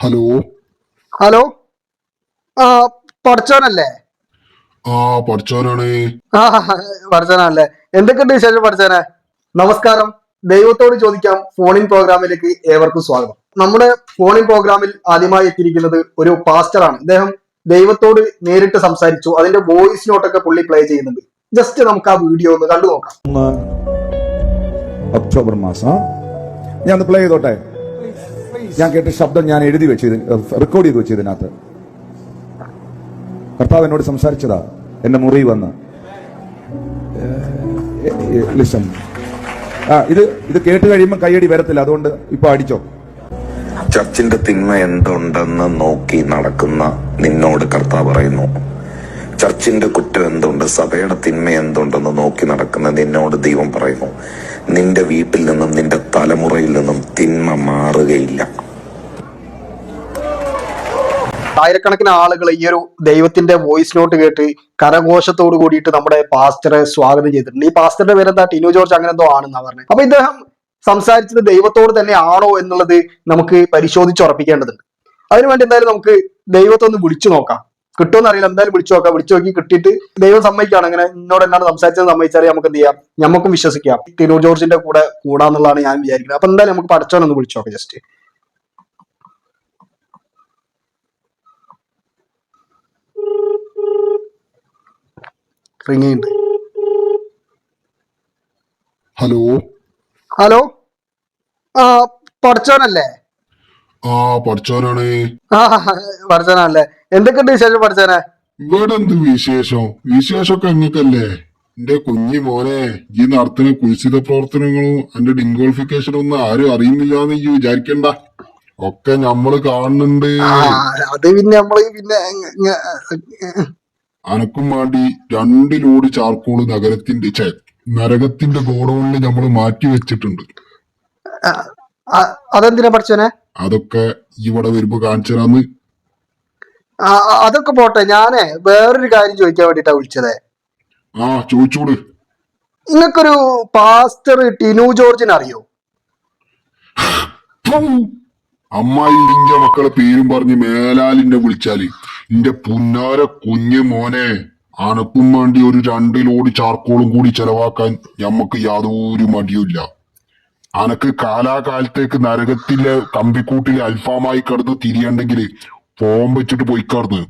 Hello hello ആ പഠിച്ചോനല്ലേ ആ പഠിച്ചോനാണ് ആ പഠിച്ചോനല്ലേ എന്തൊക്കെയുണ്ട് വിശേഷം പഠിച്ചോനെ നമസ്കാരം. ദൈവത്തോട് ചോദിക്കാം ഫോണിംഗ് പ്രോഗ്രാമിലേക്ക് ഏവർക്കും സ്വാഗതം. നമ്മുടെ ഫോണിംഗ് പ്രോഗ്രാമിൽ ആദ്യമായി എത്തിയിരിക്കുന്നത് ഒരു പാസ്റ്ററാണ്. അദ്ദേഹം ദൈവത്തോട് നേരിട്ട് സംസാരിച്ചു. അതിന്റെ വോയിസ് നോട്ടൊക്കെ പുള്ളി പ്ലേ ചെയ്യുന്നുണ്ട്. ജസ്റ്റ് നമുക്ക് ആ വീഡിയോ ഒന്ന് കണ്ടു നോക്കാം. ഒന്ന് ഒക്ടോബർ മാസം. ഞാൻ പ്ലേ ചെയ്തോട്ടെ? ഞാൻ കേട്ട ശബ്ദം ഞാൻ എഴുതി വെച്ച് റെക്കോർഡ് ചെയ്ത് വെച്ച് ഇതിനകത്ത്. കർത്താവ് എന്നോട് സംസാരിച്ചതാ എന്റെ മുറി വന്ന്. ലിസൺ ആ ഇത് ഇത് കേട്ട് കഴിയുമ്പോൾ കൈയടി വരത്തില്ല അതുകൊണ്ട് ഇപ്പൊ അടിച്ചോ. ചർച്ചിന്റെ തിന്മ എന്തുണ്ടെന്ന് നോക്കി നടക്കുന്ന നിന്നോട് കർത്താവ് പറയുന്നു. ചർച്ചിന്റെ കുറ്റം എന്തുണ്ട്? സഭയുടെ തിന്മ എന്തുണ്ടെന്ന് നോക്കി നടക്കുന്ന നിന്നോട് ദൈവം പറയുന്നു. നിന്റെ വീട്ടിൽ നിന്നും നിന്റെ തലമുറയിൽ നിന്നും തിന്മ മാറുകയില്ല. ആയിരക്കണക്കിന് ആളുകൾ ഈ ഒരു ദൈവത്തിന്റെ വോയിസ് നോട്ട് കേട്ട് കരഘോഷത്തോട് കൂടിയിട്ട് നമ്മുടെ പാസ്റ്ററെ സ്വാഗതം ചെയ്തിട്ടുണ്ട്. ഈ പാസ്റ്ററുടെ പേരെന്താ? ടിനു ജോർജ് അങ്ങനെ എന്തോ ആണെന്നാ പറഞ്ഞത്. അപ്പൊ ഇദ്ദേഹം സംസാരിച്ചത് ദൈവത്തോട് തന്നെ ആണോ എന്നുള്ളത് നമുക്ക് പരിശോധിച്ച് ഉറപ്പിക്കേണ്ടതുണ്ട്. അതിനുവേണ്ടി എന്തായാലും നമുക്ക് ദൈവത്തെ ഒന്ന് വിളിച്ചു നോക്കാം. കിട്ടുമെന്ന് അറിയില്ല. എന്തായാലും വിളിച്ചു നോക്കാം. വിളിച്ചു നോക്കി കിട്ടിയിട്ട് ദൈവം സമ്മതിക്കുകയാണ്. അങ്ങനെ എന്നോട് എന്നാണ് സംസാരിച്ചത് സമ്മതിച്ചാൽ നമുക്ക് എന്ത് ചെയ്യാം? നമുക്കും വിശ്വസിക്കാം. തിരൂർ ജോർജിന്റെ കൂടെ കൂടാന്നുള്ളതാണ് ഞാൻ വിചാരിക്കുന്നത്. അപ്പൊ എന്തായാലും നമുക്ക് പഠിച്ചോനൊന്ന് വിളിച്ചു നോക്കാം ജസ്റ്റ് ഉണ്ട് ഹലോ ഹലോ ആ പഠിച്ചോനല്ലേ ആ പഠിച്ചവനാണ് ആ പഠിച്ചോനല്ലേ എന്തൊക്കെയുണ്ട് വിശേഷം പഠിച്ചോനെ ഇവിടെ എന്ത് വിശേഷം? വിശേഷമൊക്കെ അങ്ങക്കല്ലേ എന്റെ കുഞ്ഞി മോനെ ഈ നടത്തുന്ന കുൽസിത പ്രവർത്തനങ്ങളും എന്റെ ഡിംഗോളിഫിക്കേഷനും ഒന്നും ആരും അറിയുന്നില്ല എന്ന് ഈ വിചാരിക്കണ്ട. ഒക്കെ നമ്മൾ കാണുന്നുണ്ട്. അത് പിന്നെ നമ്മൾ പിന്നെ അനക്കും വേണ്ടി രണ്ട് ലോഡ് ചാർക്കോൾ നഗരത്തിന്റെ നരകത്തിന്റെ ഗോഡൌണിൽ നമ്മൾ മാറ്റി വെച്ചിട്ടുണ്ട്. അതെന്തിനാ പഠിച്ചോനെ അതൊക്കെ ഇവിടെ വരുമ്പോ കാണിച്ചതാന്ന് അതൊക്കെ പോട്ടെ. ഞാനേ വേറൊരു കാര്യം ചോദിക്കാൻ വേണ്ടിട്ടാ വിളിച്ചതേ. ആ ചോദിച്ചോട്. നിങ്ങൾക്കൊരു പാസ്റ്റർ ടിനു ജോർജിനെ അറിയോ! അമ്മായി മക്കളെ പേരും പറഞ്ഞ് മേലാലിന്റെ വിളിച്ചാൽ എന്റെ പുന്നാര കുഞ്ഞ് മോനെ അനക്കും വേണ്ടി ഒരു രണ്ട് ലോഡ് ചാർക്കോളും കൂടി ചെലവാക്കാൻ ഞമ്മക്ക് യാതൊരു മടിയുമില്ല. അനക്ക് കാലാകാലത്തേക്ക് നരകത്തിലെ കമ്പിക്കൂട്ടിലെ അൽഫാമായി കിടന്ന് തിരിയണ്ടെങ്കിൽ ഫോം വെച്ചിട്ട് പോയിക്കാർന്ന്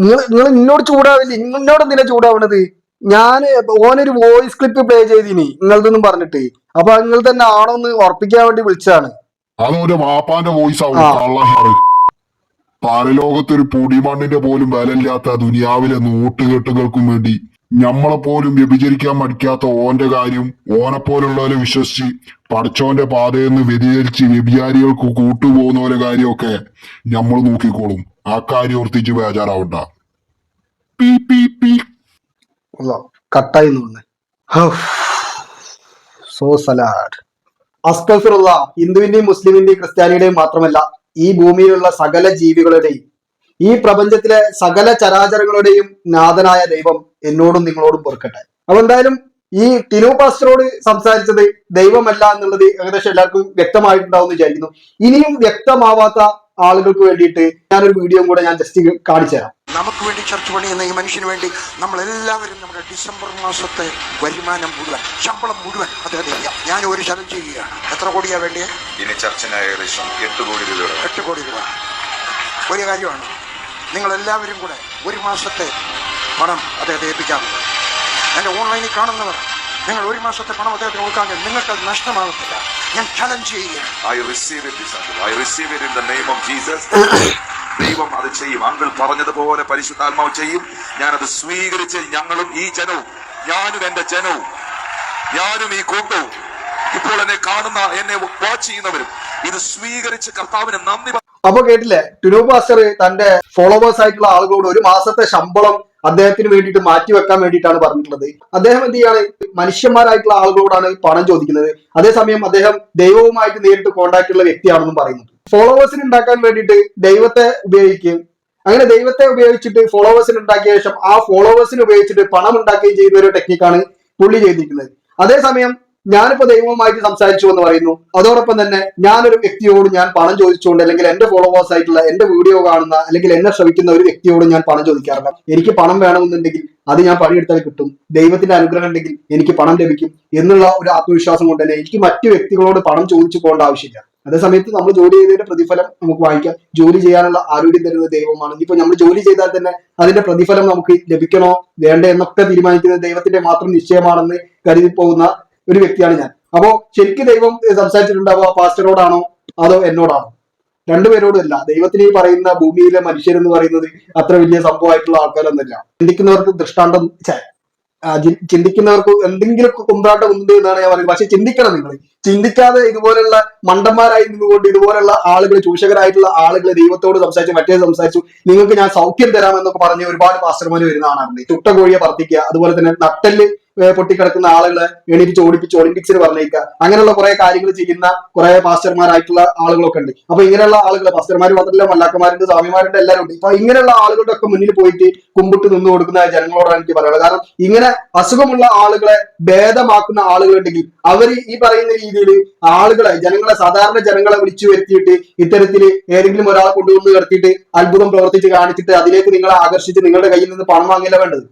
നിങ്ങൾ നിങ്ങൾ എന്നോട് ചൂടാവില്ല? നിങ്ങളോട് എന്തിനാ ചൂടാവണത്? ഞാൻ ഓനൊരു വോയിസ് ക്ലിപ്പ് പ്ലേ ചെയ്തിനി നിങ്ങളതൊന്നും പറഞ്ഞിട്ട്. അപ്പൊ നിങ്ങൾ തന്നെ ആണോന്ന് ഉറപ്പിക്കാൻ വേണ്ടി വിളിച്ചാണ് അതൊരു വാപ്പാന്റെ വോയിസ് ആവും. കള്ളഹാറ്. പരലോകത്തൊരു പൊടിമണ്ണിന്റെ പോലും വിലയില്ലാത്ത ദുനിയാവിലെ നോട്ടുകെട്ടുകൾക്കും വേണ്ടി ഞമ്മളെ പോലും വ്യഭിചരിക്കാൻ മടിക്കാത്ത ഓന്റെ കാര്യം ഓനെ പോലുള്ളവരെ വിശ്വസിച്ച് പഠിച്ചോന്റെ പാതയെന്ന് വ്യതിചരിച്ച് വ്യഭിചാരികൾക്ക് കൂട്ടുപോകുന്നവരെ കാര്യമൊക്കെ നമ്മൾ നോക്കിക്കോളും. ആ കാര്യം ഓർത്തിച്ച് ബേജാറാവണ്ട. P P P. സോ ഹിന്ദുവിന്റെയും മുസ്ലിമിന്റെയും ക്രിസ്ത്യാനിയുടെയും മാത്രമല്ല ഈ ഭൂമിയിലുള്ള സകല ജീവികളുടെയും ഈ പ്രപഞ്ചത്തിലെ സകല ചരാചരങ്ങളുടെയും നാഥനായ ദൈവം എന്നോടും നിങ്ങളോടും പൊറുക്കട്ടെ. അപ്പൊ എന്തായാലും ഈ ടിനു പാസ്റ്ററോട് സംസാരിച്ചത് ദൈവമല്ല എന്നുള്ളത് ഏകദേശം എല്ലാവർക്കും വ്യക്തമായിട്ടുണ്ടാവും എന്ന് വിചാരിക്കുന്നു. ഇനിയും വ്യക്തമാവാത്ത ആളുകൾക്ക് വേണ്ടിയിട്ട് ഞാനൊരു വീഡിയോ കൂടെ ഞാൻ ജസ്റ്റ് കാണിച്ചു തരാം നമുക്ക് വേണ്ടി ചർച്ച പണിയുന്ന ഈ മനുഷ്യന് വേണ്ടി നമ്മൾ എല്ലാവരും നമ്മുടെ ഡിസംബർ മാസത്തെ വരുമാനം മുഴുവൻ ശമ്പളം മുഴുവൻ അദ്ദേഹം ഞാൻ ഒരു ചലഞ്ച് ചെയ്യുകയാണ്. എത്ര കോടിയാ വേണ്ടിയേ? ഇനി ചർച്ചിന് ഏകദേശം എട്ട് കോടി രൂപ. എട്ട് കോടി രൂപ. ഒരു കാര്യമാണ് നിങ്ങൾ എല്ലാവരും കൂടെ ഒരു മാസത്തെ പണം അദ്ദേഹത്തെ ഏൽപ്പിക്കാറുണ്ട്. എന്റെ ഓൺലൈനിൽ കാണുന്നവർ നിങ്ങൾ ഒരു മാസത്തെ പണം അദ്ദേഹത്തിന് കൊടുക്കാമെങ്കിൽ അത് നഷ്ടമാകത്തില്ല. ഞാൻ ചലഞ്ച് ചെയ്യുകയാണ്. I receive it I receive it in the name of Jesus ദൈവം അത് ചെയ്യും. അങ്കിൾ പറഞ്ഞതുപോലെ പരിശുദ്ധാത്മാവ് ചെയ്യും. ഞാനത് സ്വീകരിച്ച് ഞങ്ങളും ഈ ജനവും ഞാനും എന്റെ ജനവും ഞാനും ഈ കൂട്ടവും ഇപ്പോൾ എന്നെ കാണുന്ന എന്നെ വാച്ച് ചെയ്യുന്നവരും ഇത് സ്വീകരിച്ച് കർത്താവിന് നന്ദി അപ്പൊ കേട്ടില്ലേ? ടുനു പാസ്റ്റർ തന്റെ ഫോളോവേഴ്സ് ആയിട്ടുള്ള ആളുകളോട് ഒരു മാസത്തെ ശമ്പളം അദ്ദേഹത്തിന് വേണ്ടിയിട്ട് മാറ്റി വെക്കാൻ വേണ്ടിയിട്ടാണ് പറഞ്ഞിട്ടുള്ളത്. അദ്ദേഹം എന്ത് ചെയ്യാണ്? മനുഷ്യന്മാരായിട്ടുള്ള ആളുകളോടാണ് പണം ചോദിക്കുന്നത്. അതേസമയം അദ്ദേഹം ദൈവവുമായിട്ട് നേരിട്ട് കോണ്ടാക്ട് ഉള്ള വ്യക്തിയാണെന്നും പറയുന്നുണ്ട്. ഫോളോവേഴ്സിന് ഉണ്ടാക്കാൻ വേണ്ടിയിട്ട് ദൈവത്തെ ഉപയോഗിക്കുകയും അങ്ങനെ ദൈവത്തെ ഉപയോഗിച്ചിട്ട് ഫോളോവേഴ്സിന് ഉണ്ടാക്കിയ ശേഷം ആ ഫോളോവേഴ്സിന് ഉപയോഗിച്ചിട്ട് പണം ഉണ്ടാക്കുകയും ചെയ്യുന്ന ഒരു ടെക്നിക്കാണ് പുള്ളി ചെയ്തിരിക്കുന്നത്. അതേസമയം ഞാനിപ്പോ ദൈവവുമായിട്ട് സംസാരിച്ചു എന്ന് പറയുന്നു. അതോടൊപ്പം തന്നെ ഞാനൊരു വ്യക്തിയോട് ഞാൻ പണം ചോദിച്ചുകൊണ്ട് അല്ലെങ്കിൽ എന്റെ ഫോളോവേഴ്സ് ആയിട്ടുള്ള എന്റെ വീഡിയോ കാണുന്ന അല്ലെങ്കിൽ എന്നെ ശ്രമിക്കുന്ന ഒരു വ്യക്തിയോട് ഞാൻ പണം ചോദിക്കാറില്ല എനിക്ക് പണം വേണമെന്നുണ്ടെങ്കിൽ അത് ഞാൻ പണിയെടുത്താൽ കിട്ടും. ദൈവത്തിന്റെ അനുഗ്രഹം ഉണ്ടെങ്കിൽ എനിക്ക് പണം ലഭിക്കും എന്നുള്ള ഒരു ആത്മവിശ്വാസം കൊണ്ട് തന്നെ എനിക്ക് മറ്റു വ്യക്തികളോട് പണം ചോദിച്ചു പോകേണ്ട ആവശ്യമില്ല. അതേ സമയത്ത് നമ്മൾ ജോലി ചെയ്തതിന്റെ പ്രതിഫലം നമുക്ക് വാങ്ങിക്കാം. ജോലി ചെയ്യാനുള്ള ആരോഗ്യം തരുന്നത് ദൈവമാണ് ഇപ്പൊ നമ്മൾ ജോലി ചെയ്താൽ തന്നെ അതിന്റെ പ്രതിഫലം നമുക്ക് ലഭിക്കണോ? വേണ്ടേ എന്നൊക്കെ തീരുമാനിക്കുന്നത് ദൈവത്തിന്റെ മാത്രം നിശ്ചയമാണെന്ന് കരുതി പോകുന്ന ഒരു വ്യക്തിയാണ് ഞാൻ. അപ്പോ ശരിക്കും ദൈവം സംസാരിച്ചിട്ടുണ്ടാവുക പാസ്റ്ററോടാണോ അതോ എന്നോടാണോ? രണ്ടുപേരോടും അല്ല ദൈവത്തിന് ഈ പറയുന്ന ഭൂമിയിലെ മനുഷ്യരെന്ന് പറയുന്നത് അത്ര വലിയ സംഭവമായിട്ടുള്ള ആൾക്കാരൊന്നുമില്ല. ചിന്തിക്കുന്നവർക്ക് ദൃഷ്ടാന്തം ചിന്തിക്കുന്നവർക്ക് എന്തെങ്കിലും കുമ്പാട്ടം ഉണ്ട് എന്നാണ് ഞാൻ പറയുന്നത്. പക്ഷെ ചിന്തിക്കണം നിങ്ങൾ. ചിന്തിക്കാതെ ഇതുപോലുള്ള മണ്ടന്മാരായി നിന്നുകൊണ്ട് ഇതുപോലുള്ള ആളുകൾ ചൂഷകരായിട്ടുള്ള ആളുകൾ ദൈവത്തോട് സംസാരിച്ചു മറ്റേ സംസാരിച്ചു നിങ്ങൾക്ക് ഞാൻ സൗഖ്യം തരാമെന്നൊക്കെ പറഞ്ഞ് ഒരുപാട് പാസ്റ്റർമാർ വരുന്ന ആളാണ്. ചുട്ട കോഴിയെ പറത്തിക്കുക അതുപോലെ തന്നെ നട്ടൽ പൊട്ടിക്കിടക്കുന്ന ആളുകളെ എണീറ്റ് ഓടിപ്പിച്ച് ഒളിമ്പിക്സിൽ പറഞ്ഞേക്കുക. അങ്ങനെയുള്ള കുറെ കാര്യങ്ങൾ ചെയ്യുന്ന കുറെ പാസ്റ്റർമാരായിട്ടുള്ള ആളുകളൊക്കെ ഉണ്ട്. അപ്പൊ ഇങ്ങനെയുള്ള ആളുകൾ പാസ്റ്റർമാർ മാത്രമല്ല മല്ലാക്കന്മാരുണ്ട് സ്വാമിമാരുണ്ട് എല്ലാവരും ഉണ്ട്. അപ്പൊ ഇങ്ങനെയുള്ള ആളുകളുടെ ഒക്കെ മുന്നിൽ പോയിട്ട് കുമ്പിട്ട് നിന്ന് കൊടുക്കുന്ന ജനങ്ങളോടാണ് എനിക്ക് പറയുന്നത് കാരണം ഇങ്ങനെ അസുഖമുള്ള ആളുകളെ ഭേദമാക്കുന്ന ആളുകളുണ്ടെങ്കിൽ അവർ ഈ പറയുന്ന രീതിയിൽ ആളുകളെ ജനങ്ങളെ സാധാരണ ജനങ്ങളെ വിളിച്ചു വരുത്തിയിട്ട് ഇത്തരത്തിൽ ഏതെങ്കിലും ഒരാളെ കൊണ്ടുവന്ന് കിടത്തിയിട്ട് അത്ഭുതം പ്രവർത്തിച്ച് കാണിച്ചിട്ട് അതിലേക്ക് നിങ്ങളെ ആകർഷിച്ച് നിങ്ങളുടെ കയ്യിൽ നിന്ന് പണം വാങ്ങില്ല വേണ്ടത്?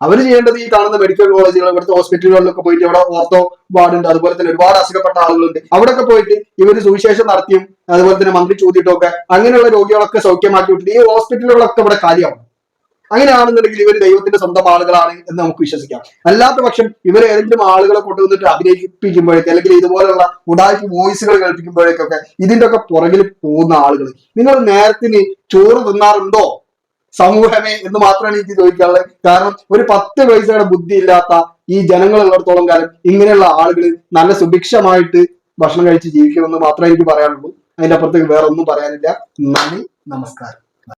അവർ ചെയ്യേണ്ടത് ഈ കാണുന്ന മെഡിക്കൽ കോളേജുകൾ ഇവിടുത്തെ ഹോസ്പിറ്റലുകളിലൊക്കെ പോയിട്ട് ഇവിടെ ഓർത്തോ വാർഡുണ്ട് അതുപോലെ തന്നെ ഒരുപാട് അസുഖപ്പെട്ട ആളുകളുണ്ട്. അവിടെയൊക്കെ പോയിട്ട് ഇവർ സുവിശേഷം നടത്തിയും അതുപോലെ തന്നെ മന്ത്രി ചോദിച്ചിട്ടും ഒക്കെ അങ്ങനെയുള്ള രോഗികളൊക്കെ സൗഖ്യമാക്കി വിട്ടിട്ട് ഈ ഹോസ്പിറ്റലുകളൊക്കെ ഇവിടെ കാര്യമാണ് അങ്ങനെയാണെന്നുണ്ടെങ്കിൽ ഇവർ ദൈവത്തിന്റെ സ്വന്തം ആളുകളാണ് എന്ന് നമുക്ക് വിശ്വസിക്കാം. അല്ലാത്ത പക്ഷം ഇവർ ഏതെങ്കിലും ആളുകളെ കൊണ്ടുവന്നിട്ട് അഭിനയിപ്പിക്കുമ്പോഴേക്ക് അല്ലെങ്കിൽ ഇതുപോലെയുള്ള ഉടായ്പ വോയിസുകൾ കേൾപ്പിക്കുമ്പോഴേക്കൊക്കെ ഇതിന്റെ ഒക്കെ പുറകിൽ പോകുന്ന ആളുകൾ. നിങ്ങൾ നേരത്തിന് ചോറ് തിന്നാറുണ്ടോ? സമൂഹമേ എന്ന് മാത്രമാണ് എനിക്ക് ചോദിക്കാനുള്ളത്. കാരണം ഒരു പത്ത് ബുദ്ധി ഇല്ലാത്ത ഈ ജനങ്ങളുള്ളിടത്തോളം കാലം ഇങ്ങനെയുള്ള ആളുകൾ നല്ല സുഭിക്ഷമായിട്ട് ഭക്ഷണം കഴിച്ച് ജീവിക്കുമെന്ന് മാത്രമേ എനിക്ക് പറയാനുള്ളൂ. അതിന്റെ അപ്പുറത്തേക്ക് വേറെ ഒന്നും പറയാനില്ല. നന്ദി നമസ്കാരം.